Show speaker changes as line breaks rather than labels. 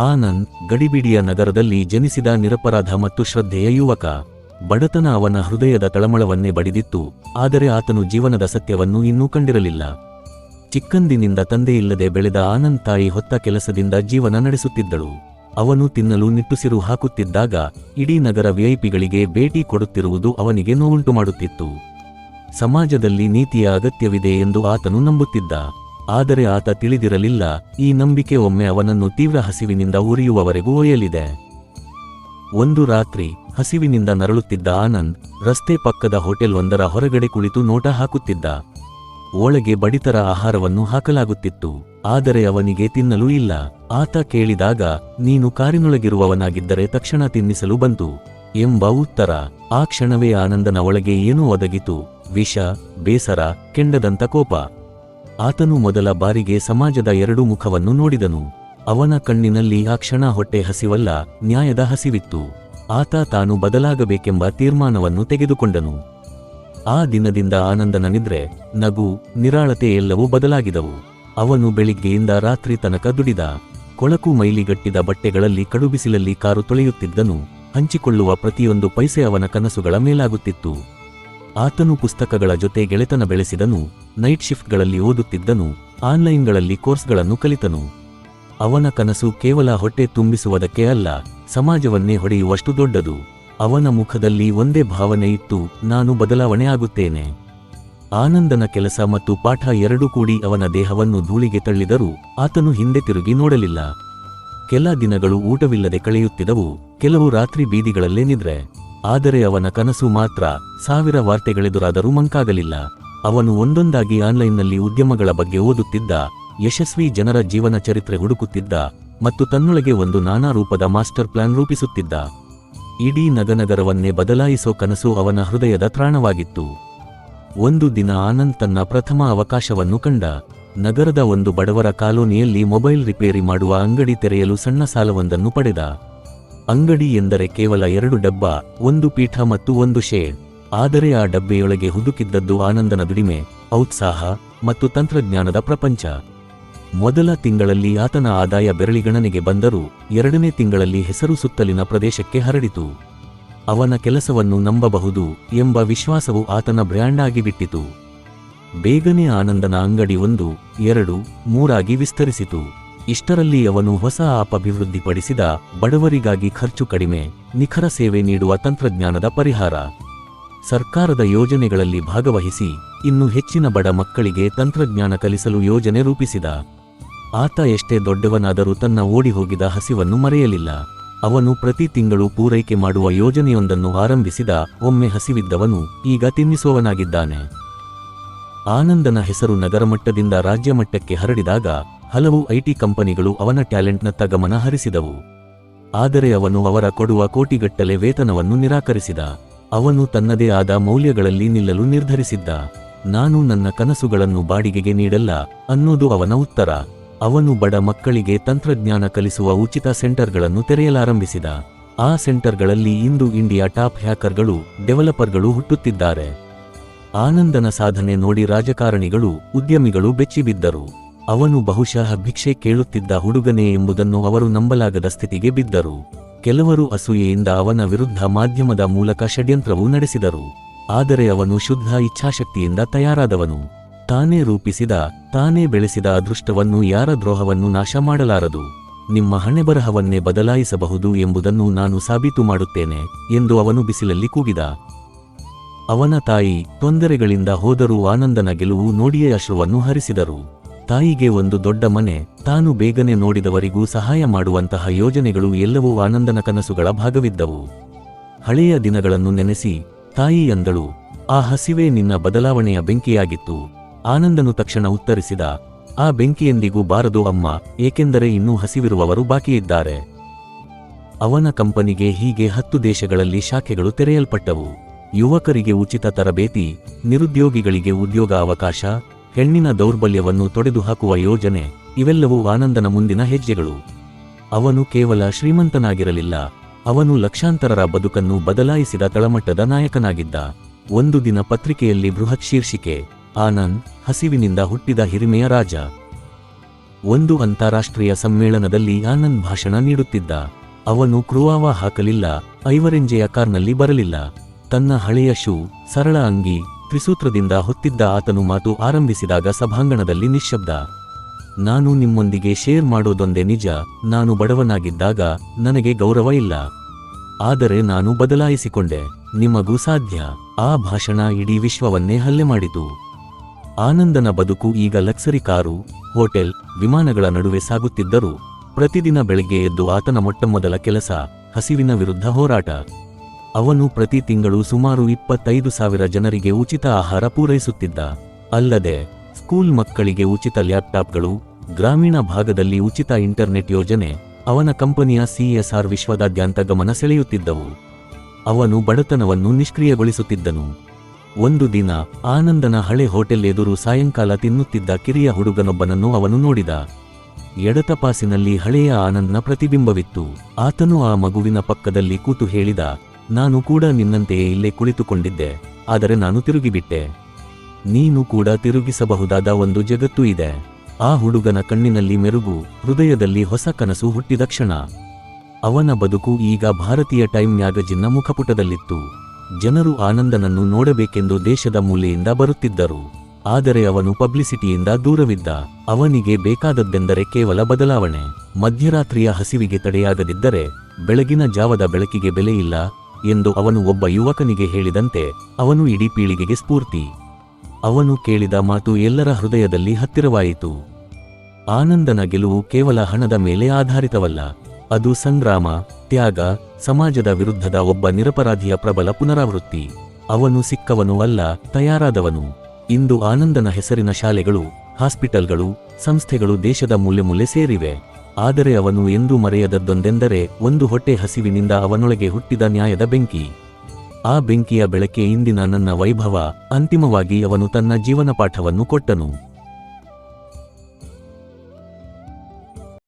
ಆನಂದ್ ಗಡಿಬಿಡಿಯ ನಗರದಲ್ಲಿ ಜನಿಸಿದ ನಿರಪರಾಧ ಮತ್ತು ಶ್ರದ್ಧೆಯ ಯುವಕ. ಬಡತನ ಅವನ ಹೃದಯದ ತಳಮಳವನ್ನೇ ಬಡಿದಿತ್ತು, ಆದರೆ ಆತನು ಜೀವನದ ಸತ್ಯವನ್ನು ಇನ್ನೂ ಕಂಡಿರಲಿಲ್ಲ. ಚಿಕ್ಕಂದಿನಿಂದ ತಂದೆಯಿಲ್ಲದೆ ಬೆಳೆದ ಆನಂದ್ ತಾಯಿ ಹೊತ್ತ ಕೆಲಸದಿಂದ ಜೀವನ ನಡೆಸುತ್ತಿದ್ದಳು. ಅವನು ತಿನ್ನಲು ನಿಟ್ಟುಸಿರು ಹಾಕುತ್ತಿದ್ದಾಗ, ಇಡೀ ನಗರ ವಿಐಪಿಗಳಿಗೆ ಭೇಟಿ ಕೊಡುತ್ತಿರುವುದು ಅವನಿಗೆ ನೋವುಂಟು ಮಾಡುತ್ತಿತ್ತು ಸಮಾಜದಲ್ಲಿ ನೀತಿಯ ಅಗತ್ಯವಿದೆ ಎಂದು ಆತನು ನಂಬುತ್ತಿದ್ದ. ಆದರೆ ಆತ ತಿಳಿದಿರಲಿಲ್ಲ, ಈ ನಂಬಿಕೆ ಒಮ್ಮೆ ಅವನನ್ನು ತೀವ್ರ ಹಸಿವಿನಿಂದ ಉರಿಯುವವರೆಗೂ ಒಯ್ಯಲಿದೆ. ಒಂದು ರಾತ್ರಿ, ಹಸಿವಿನಿಂದ ನರಳುತ್ತಿದ್ದ ಆನಂದ್, ರಸ್ತೆ ಪಕ್ಕದ ಹೋಟೆಲ್ ಒಂದರ ಹೊರಗಡೆ ಕುಳಿತು ನೋಟ ಹಾಕುತ್ತಿದ್ದ. ಒಳಗೆ ಬಡಿತರ ಆಹಾರವನ್ನು ಹಾಕಲಾಗುತ್ತಿತ್ತು, ಆದರೆ ಅವನಿಗೆ ತಿನ್ನಲು ಇಲ್ಲ. ಆತ ಕೇಳಿದಾಗ, ನೀನು ಕಾರಿನೊಳಗಿರುವವನಾಗಿದ್ದರೆ ತಕ್ಷಣ ತಿನ್ನಿಸಲು ಬಂತು, ಎಂಬ ಉತ್ತರ. ಆ ಕ್ಷಣವೇ ಆನಂದನ ಒಳಗೆ ಏನೂ ಒದಗಿತು, ವಿಷ, ಬೇಸರ, ಕೆಂಡದಂತ ಕೋಪ. ಆತನು ಮೊದಲ ಬಾರಿಗೆ ಸಮಾಜದ ಎರಡು ಮುಖವನ್ನು ನೋಡಿದನು. ಅವನ ಕಣ್ಣಿನಲ್ಲಿ ಆ ಕ್ಷಣ ಹೊಟ್ಟೆ ಹಸಿವಲ್ಲ, ನ್ಯಾಯದ ಹಸಿವಿತ್ತು. ಆತ ತಾನು ಬದಲಾಗಬೇಕೆಂಬ ತೀರ್ಮಾನವನ್ನು ತೆಗೆದುಕೊಂಡನು. ಆ ದಿನದಿಂದ ಆನಂದನ ನಿದ್ರೆ, ನಗು, ನಿರಾಳತೆ ಎಲ್ಲವೂ ಬದಲಾಗಿದವು. ಅವನು ಬೆಳಿಗ್ಗೆಯಿಂದ ರಾತ್ರಿ ತನಕ ದುಡಿದ, ಕೊಳಕು ಮೈಲಿಗಟ್ಟಿದ ಬಟ್ಟೆಗಳಲ್ಲಿ ಕಡುಬಿಸಿಲಲ್ಲಿ ಕಾರು ತೊಳೆಯುತ್ತಿದ್ದನು. ಹಂಚಿಕೊಳ್ಳುವ ಪ್ರತಿಯೊಂದು ಪೈಸೆ ಅವನ ಕನಸುಗಳ ಮೇಲಾಗುತ್ತಿತ್ತು. ಆತನು ಪುಸ್ತಕಗಳ ಜೊತೆ ಗೆಳೆತನ ಬೆಳೆಸಿದನು, ನೈಟ್ ಶಿಫ್ಟ್ಗಳಲ್ಲಿ ಓದುತ್ತಿದ್ದನು, ಆನ್ಲೈನ್ಗಳಲ್ಲಿ ಕೋರ್ಸ್ಗಳನ್ನು ಕಲಿತನು. ಅವನ ಕನಸು ಕೇವಲ ಹೊಟ್ಟೆ ತುಂಬಿಸುವುದಕ್ಕೆ ಅಲ್ಲ, ಸಮಾಜವನ್ನೇ ಹೊಡೆಯುವಷ್ಟು ದೊಡ್ಡದು. ಅವನ ಮುಖದಲ್ಲಿ ಒಂದೇ ಭಾವನೆ ಇತ್ತು, ನಾನು ಬದಲಾವಣೆ ಆಗುತ್ತೇನೆ. ಆನಂದನ ಕೆಲಸ ಮತ್ತು ಪಾಠ ಎರಡೂ ಕೂಡಿ ಅವನ ದೇಹವನ್ನು ಧೂಳಿಗೆ ತಳ್ಳಿದರೂ ಆತನು ಹಿಂದೆ ತಿರುಗಿ ನೋಡಲಿಲ್ಲ. ಕೆಲ ದಿನಗಳು ಊಟವಿಲ್ಲದೆ ಕಳೆಯುತ್ತಿದ್ದವು, ಕೆಲವು ರಾತ್ರಿ ಬೀದಿಗಳಲ್ಲೇ ನಿದ್ರೆ. ಆದರೆ ಅವನ ಕನಸು ಮಾತ್ರ ಸಾವಿರ ವಾರ್ತೆಗಳೆದುರಾದರೂ ಮಂಕಾಗಲಿಲ್ಲ. ಅವನು ಒಂದೊಂದಾಗಿ ಆನ್ಲೈನ್ನಲ್ಲಿ ಉದ್ಯಮಗಳ ಬಗ್ಗೆ ಓದುತ್ತಿದ್ದ, ಯಶಸ್ವಿ ಜನರ ಜೀವನ ಚರಿತ್ರೆ ಹುಡುಕುತ್ತಿದ್ದ ಮತ್ತು ತನ್ನೊಳಗೆ ಒಂದು ನಾನಾ ರೂಪದ ಮಾಸ್ಟರ್ ಪ್ಲಾನ್ ರೂಪಿಸುತ್ತಿದ್ದ. ಇಡೀ ನಗನಗರವನ್ನೇ ಬದಲಾಯಿಸೋ ಕನಸು ಅವನ ಹೃದಯದ ತ್ರಾಣವಾಗಿತ್ತು. ಒಂದು ದಿನ ಆನಂದ್ ತನ್ನ ಪ್ರಥಮ ಅವಕಾಶವನ್ನು ಕಂಡ. ನಗರದ ಒಂದು ಬಡವರ ಕಾಲೋನಿಯಲ್ಲಿ ಮೊಬೈಲ್ ರಿಪೇರಿ ಮಾಡುವ ಅಂಗಡಿ ತೆರೆಯಲು ಸಣ್ಣ ಸಾಲವೊಂದನ್ನು ಪಡೆದ. ಅಂಗಡಿ ಎಂದರೆ ಕೇವಲ ಎರಡು ಡಬ್ಬ, ಒಂದು ಪೀಠ ಮತ್ತು ಒಂದು ಶೇಡ್. ಆದರೆ ಆ ಡಬ್ಬೆಯೊಳಗೆ ಹುದುಕಿದ್ದದ್ದು ಆನಂದನ ದುಡಿಮೆ, ಔತ್ಸಾಹ ಮತ್ತು ತಂತ್ರಜ್ಞಾನದ ಪ್ರಪಂಚ. ಮೊದಲ ತಿಂಗಳಲ್ಲಿ ಆತನ ಆದಾಯ ಬೆರಳಿಗಣನೆಗೆ ಬಂದರೂ ಎರಡನೇ ತಿಂಗಳಲ್ಲಿ ಹೆಸರು ಸುತ್ತಲಿನ ಪ್ರದೇಶಕ್ಕೆ ಹರಡಿತು. ಅವನ ಕೆಲಸವನ್ನು ನಂಬಬಹುದು ಎಂಬ ವಿಶ್ವಾಸವು ಆತನ ಬ್ರ್ಯಾಂಡ್ ಆಗಿಬಿಟ್ಟಿತು ಬೇಗನೆ ಆನಂದನ ಅಂಗಡಿ ಒಂದು, ಎರಡು, ಮೂರಾಗಿ ವಿಸ್ತರಿಸಿತು. ಇಷ್ಟರಲ್ಲಿ ಅವನು ಹೊಸ ಆಪ್ ಅಭಿವೃದ್ಧಿಪಡಿಸಿದ ಬಡವರಿಗಾಗಿ ಖರ್ಚು ಕಡಿಮೆ, ನಿಖರ ಸೇವೆ ನೀಡುವ ತಂತ್ರಜ್ಞಾನದ ಪರಿಹಾರ. ಸರ್ಕಾರದ ಯೋಜನೆಗಳಲ್ಲಿ ಭಾಗವಹಿಸಿ ಇನ್ನು ಹೆಚ್ಚಿನ ಬಡ ಮಕ್ಕಳಿಗೆ ತಂತ್ರಜ್ಞಾನ ಕಲಿಸಲು ಯೋಜನೆ ರೂಪಿಸಿದ. ಆತ ಎಷ್ಟೇ ದೊಡ್ಡವನಾದರೂ ತನ್ನ ಓಡಿ ಹೋಗಿದ ಹಸಿವನ್ನು ಮರೆಯಲಿಲ್ಲ. ಅವನು ಪ್ರತಿ ತಿಂಗಳು ಪೂರೈಕೆ ಮಾಡುವ ಯೋಜನೆಯೊಂದನ್ನು ಆರಂಭಿಸಿದ, ಒಮ್ಮೆ ಹಸಿವಿದ್ದವನು ಈಗ ತಿನ್ನಿಸುವವನಾಗಿದ್ದಾನೆ. ಆನಂದನ ಹೆಸರು ನಗರ ಮಟ್ಟದಿಂದ ರಾಜ್ಯ ಮಟ್ಟಕ್ಕೆ ಹರಡಿದಾಗ ಹಲವು ಐಟಿ ಕಂಪನಿಗಳು ಅವನ ಟ್ಯಾಲೆಂಟ್ನತ್ತ ಗಮನ ಹರಿಸಿದವು. ಆದರೆ ಅವನು ಅವರ ಕೊಡುವ ಕೋಟಿಗಟ್ಟಲೆ ವೇತನವನ್ನು ನಿರಾಕರಿಸಿದ. ಅವನು ತನ್ನದೇ ಆದ ಮೌಲ್ಯಗಳಲ್ಲಿ ನಿಲ್ಲಲು ನಿರ್ಧರಿಸಿದ್ದ. ನಾನು ನನ್ನ ಕನಸುಗಳನ್ನು ಬಾಡಿಗೆಗೆ ನೀಡಲ್ಲ ಅನ್ನೋದು ಅವನ ಉತ್ತರ. ಅವನು ಬಡ ಮಕ್ಕಳಿಗೆ ತಂತ್ರಜ್ಞಾನ ಕಲಿಸುವ ಉಚಿತ ಸೆಂಟರ್ಗಳನ್ನು ತೆರೆಯಲಾರಂಭಿಸಿದ. ಆ ಸೆಂಟರ್ಗಳಲ್ಲಿ ಇಂದು ಇಂಡಿಯಾ ಟಾಪ್ ಹ್ಯಾಕರ್ಗಳು, ಡೆವಲಪರ್ಗಳು ಹುಟ್ಟುತ್ತಿದ್ದಾರೆ. ಆನಂದನ ಸಾಧನೆ ನೋಡಿ ರಾಜಕಾರಣಿಗಳು, ಉದ್ಯಮಿಗಳು ಬೆಚ್ಚಿಬಿದ್ದರು. ಅವನು ಬಹುಶಃ ಭಿಕ್ಷೆ ಕೇಳುತ್ತಿದ್ದ ಹುಡುಗನೇ ಎಂಬುದನ್ನು ಅವರು ನಂಬಲಾಗದ ಸ್ಥಿತಿಗೆ ಬಿದ್ದರು. ಕೆಲವರು ಅಸೂಯೆಯಿಂದ ಅವನ ವಿರುದ್ಧ ಮಾಧ್ಯಮದ ಮೂಲಕ ಷಡ್ಯಂತ್ರವೂ ನಡೆಸಿದರು. ಆದರೆ ಅವನು ಶುದ್ಧ ಇಚ್ಛಾಶಕ್ತಿಯಿಂದ ತಯಾರಾದವನು. ತಾನೇ ರೂಪಿಸಿದ, ತಾನೇ ಬೆಳೆಸಿದ ಅದೃಷ್ಟವನ್ನು ಯಾರ ದ್ರೋಹವನ್ನು ನಾಶ ಮಾಡಲಾರದು. ನಿಮ್ಮ ಹಣೆಬರಹವನ್ನೇ ಬದಲಾಯಿಸಬಹುದು ಎಂಬುದನ್ನು ನಾನು ಸಾಬೀತು ಮಾಡುತ್ತೇನೆ, ಎಂದು ಅವನು ಬಿಸಿಲಲ್ಲಿ ಕೂಗಿದ. ಅವನ ತಾಯಿ ತೊಂದರೆಗಳಿಂದ ಹೋದರೂ ಆನಂದನ ಗೆಲುವು ನೋಡಿಯೇ ಅಶ್ರುವನ್ನು ಹರಿಸಿದರು. ತಾಯಿಗೆ ಒಂದು ದೊಡ್ಡ ಮನೆ, ತಾನು ಬೇಗನೆ ನೋಡಿದವರಿಗೂ ಸಹಾಯ ಮಾಡುವಂತಹ ಯೋಜನೆಗಳು ಎಲ್ಲವೂ ಆನಂದನ ಕನಸುಗಳ ಭಾಗವಿದ್ದವು. ಹಳೆಯ ದಿನಗಳನ್ನು ನೆನೆಸಿ, ತಾಯಿ ಅಂದಳು, ಆ ಹಸಿವೇ ನಿನ್ನ ಬದಲಾವಣೆಯ ಬೆಂಕಿಯಾಗಿತ್ತು. ಆನಂದನು ತಕ್ಷಣ ಉತ್ತರಿಸಿದ, ಆ ಬೆಂಕಿಯೆಂದಿಗೂ ಬಾರದು ಅಮ್ಮ, ಏಕೆಂದರೆ ಇನ್ನೂ ಹಸಿವಿರುವವರು ಬಾಕಿಯಿದ್ದಾರೆ. ಅವನ ಕಂಪನಿಗೆ ಹೀಗೆ ಹತ್ತು ದೇಶಗಳಲ್ಲಿ ಶಾಖೆಗಳು ತೆರೆಯಲ್ಪಟ್ಟವು. ಯುವಕರಿಗೆ ಉಚಿತ ತರಬೇತಿ, ನಿರುದ್ಯೋಗಿಗಳಿಗೆ ಉದ್ಯೋಗ ಅವಕಾಶ ಹೆಣ್ಣಿನ ದೌರ್ಬಲ್ಯವನ್ನು ತೊಡೆದುಹಾಕುವ ಯೋಜನೆ, ಇವೆಲ್ಲವೂ ಆನಂದನ ಮುಂದಿನ ಹೆಜ್ಜೆಗಳು. ಅವನು ಕೇವಲ ಶ್ರೀಮಂತನಾಗಿರಲಿಲ್ಲ, ಅವನು ಲಕ್ಷಾಂತರರ ಬದುಕನ್ನು ಬದಲಾಯಿಸಿದ ತಳಮಟ್ಟದ ನಾಯಕನಾಗಿದ್ದ. ಒಂದು ದಿನ ಪತ್ರಿಕೆಯಲ್ಲಿ ಬೃಹತ್ ಶೀರ್ಷಿಕೆ, ಆನಂದ್, ಹಸಿವಿನಿಂದ ಹುಟ್ಟಿದ ಹಿರಿಮೆಯ ರಾಜ. ಒಂದು ಅಂತಾರಾಷ್ಟ್ರೀಯ ಸಮ್ಮೇಳನದಲ್ಲಿ ಆನಂದ್ ಭಾಷಣ ನೀಡುತ್ತಿದ್ದ. ಅವನು ಕ್ರುವಾವ ಹಾಕಲಿಲ್ಲ, ಐವರೆಂಜೆಯ ಕಾರ್ನಲ್ಲಿ ಬರಲಿಲ್ಲ. ತನ್ನ ಹಳೆಯ ಶೂ, ಸರಳ ಅಂಗಿ ತ್ರಿಸೂತ್ರದಿಂದ ಹೊತ್ತಿದ್ದ ಆತನು ಮಾತು ಆರಂಭಿಸಿದಾಗ ಸಭಾಂಗಣದಲ್ಲಿ ನಿಶ್ಶಬ್ದ. ನಾನು ನಿಮ್ಮೊಂದಿಗೆ ಶೇರ್ ಮಾಡೋದೊಂದೇ ನಿಜ, ನಾನು ಬಡವನಾಗಿದ್ದಾಗ ನನಗೆ ಗೌರವ ಇಲ್ಲ. ಆದರೆ ನಾನು ಬದಲಾಯಿಸಿಕೊಂಡೆ, ನಿಮಗೂ ಸಾಧ್ಯ, ಆ ಭಾಷಣ ಇಡೀ ವಿಶ್ವವನ್ನೇ ಹಲ್ಲೆ ಮಾಡಿತು. ಆನಂದನ ಬದುಕು ಈಗ ಲಕ್ಸರಿ ಕಾರು, ಹೋಟೆಲ್, ವಿಮಾನಗಳ ನಡುವೆ ಸಾಗುತ್ತಿದ್ದರೂ, ಪ್ರತಿದಿನ ಬೆಳಗ್ಗೆ ಎದ್ದು ಆತನ ಮೊಟ್ಟಮೊದಲ ಕೆಲಸ, ಹಸಿವಿನ ವಿರುದ್ಧ ಹೋರಾಟ. ಅವನು ಪ್ರತಿ ತಿಂಗಳು ಸುಮಾರು ಇಪ್ಪತ್ತೈದು ಸಾವಿರ ಜನರಿಗೆ ಉಚಿತ ಆಹಾರ ಪೂರೈಸುತ್ತಿದ್ದ. ಅಲ್ಲದೆ, ಸ್ಕೂಲ್ ಮಕ್ಕಳಿಗೆ ಉಚಿತ ಲ್ಯಾಪ್ಟಾಪ್ಗಳು, ಗ್ರಾಮೀಣ ಭಾಗದಲ್ಲಿ ಉಚಿತ ಇಂಟರ್ನೆಟ್ ಯೋಜನೆ, ಅವನ ಕಂಪನಿಯ ಸಿಎಸ್ಆರ್ ವಿಶ್ವದಾದ್ಯಂತ ಗಮನ ಸೆಳೆಯುತ್ತಿದ್ದವು. ಅವನು ಬಡತನವನ್ನು ನಿಷ್ಕ್ರಿಯಗೊಳಿಸುತ್ತಿದ್ದನು. ಒಂದು ದಿನ, ಆನಂದನ ಹಳೆ ಹೋಟೆಲ್ ಎದುರು ಸಾಯಂಕಾಲ ತಿನ್ನುತ್ತಿದ್ದ ಕಿರಿಯ ಹುಡುಗನೊಬ್ಬನನ್ನು ಅವನು ನೋಡಿದ. ಎಡತಪಾಸಿನಲ್ಲಿ ಹಳೆಯ ಆನಂದನ ಪ್ರತಿಬಿಂಬವಿತ್ತು. ಆತನು ಆ ಮಗುವಿನ ಪಕ್ಕದಲ್ಲಿ ಕೂತು ಹೇಳಿದ ನಾನು ಕೂಡ ನಿನ್ನಂತೆಯೇ ಇಲ್ಲೇ ಕುಳಿತುಕೊಂಡಿದ್ದೆ, ಆದರೆ ನಾನು ತಿರುಗಿಬಿಟ್ಟೆ. ನೀನು ಕೂಡ ತಿರುಗಿಸಬಹುದಾದ ಒಂದು ಜಗತ್ತು ಇದೆ. ಆ ಹುಡುಗನ ಕಣ್ಣಿನಲ್ಲಿ ಮೆರುಗು, ಹೃದಯದಲ್ಲಿ ಹೊಸ ಕನಸು ಹುಟ್ಟಿದ ಕ್ಷಣ. ಅವನ ಬದುಕು ಈಗ ಭಾರತೀಯ ಟೈಮ್ ಮ್ಯಾಗಜಿನ್ನ ಮುಖಪುಟದಲ್ಲಿತ್ತು. ಜನರು ಆನಂದನನ್ನು ನೋಡಬೇಕೆಂದು ದೇಶದ ಮೂಲೆಯಿಂದ ಬರುತ್ತಿದ್ದರು. ಆದರೆ ಅವನು ಪಬ್ಲಿಸಿಟಿಯಿಂದ ದೂರವಿದ್ದ. ಅವನಿಗೆ ಬೇಕಾದದ್ದೆಂದರೆ ಕೇವಲ ಬದಲಾವಣೆ. ಮಧ್ಯರಾತ್ರಿಯ ಹಸಿವಿಗೆ ತಡೆಯಾಗದಿದ್ದರೆ, ಬೆಳಗಿನ ಜಾವದ ಬೆಳಕಿಗೆ ಬೆಲೆಯಿಲ್ಲ ಎಂದು ಅವನು ಒಬ್ಬ ಯುವಕನಿಗೆ ಹೇಳಿದಂತೆ ಅವನು ಇಡೀ ಪೀಳಿಗೆಗೆ ಸ್ಫೂರ್ತಿ. ಅವನು ಕೇಳಿದ ಮಾತು ಎಲ್ಲರ ಹೃದಯದಲ್ಲಿ ಹತ್ತಿರವಾಯಿತು. ಆನಂದನ ಗೆಲುವು ಕೇವಲ ಹಣದ ಮೇಲೆ ಆಧಾರಿತವಲ್ಲ, ಅದು ಸಂಗ್ರಾಮ, ತ್ಯಾಗ, ಸಮಾಜದ ವಿರುದ್ಧದ ಒಬ್ಬ ನಿರಪರಾಧಿಯ ಪ್ರಬಲ ಪುನರಾವೃತ್ತಿ. ಅವನು ಸಿಕ್ಕವನು ಅಲ್ಲ, ತಯಾರಾದವನು. ಇಂದು ಆನಂದನ ಹೆಸರಿನ ಶಾಲೆಗಳು, ಹಾಸ್ಪಿಟಲ್ಗಳು, ಸಂಸ್ಥೆಗಳು ದೇಶದ ಮೂಲೆ ಮೂಲೆ ಸೇರಿವೆ. ಆದರೆ ಅವನು ಎಂದೂ ಮರೆಯದದ್ದೊಂದೆಂದರೆ ಒಂದು ಹೊಟ್ಟೆ ಹಸಿವಿನಿಂದ ಅವನೊಳಗೆ ಹುಟ್ಟಿದ ನ್ಯಾಯದ ಬೆಂಕಿ. ಆ ಬೆಂಕಿಯ ಬೆಳಕೆ ಇಂದಿನ ನನ್ನ ವೈಭವ, ಅಂತಿಮವಾಗಿ ಅವನು ತನ್ನ ಜೀವನ ಪಾಠವನ್ನು ಕೊಟ್ಟನು.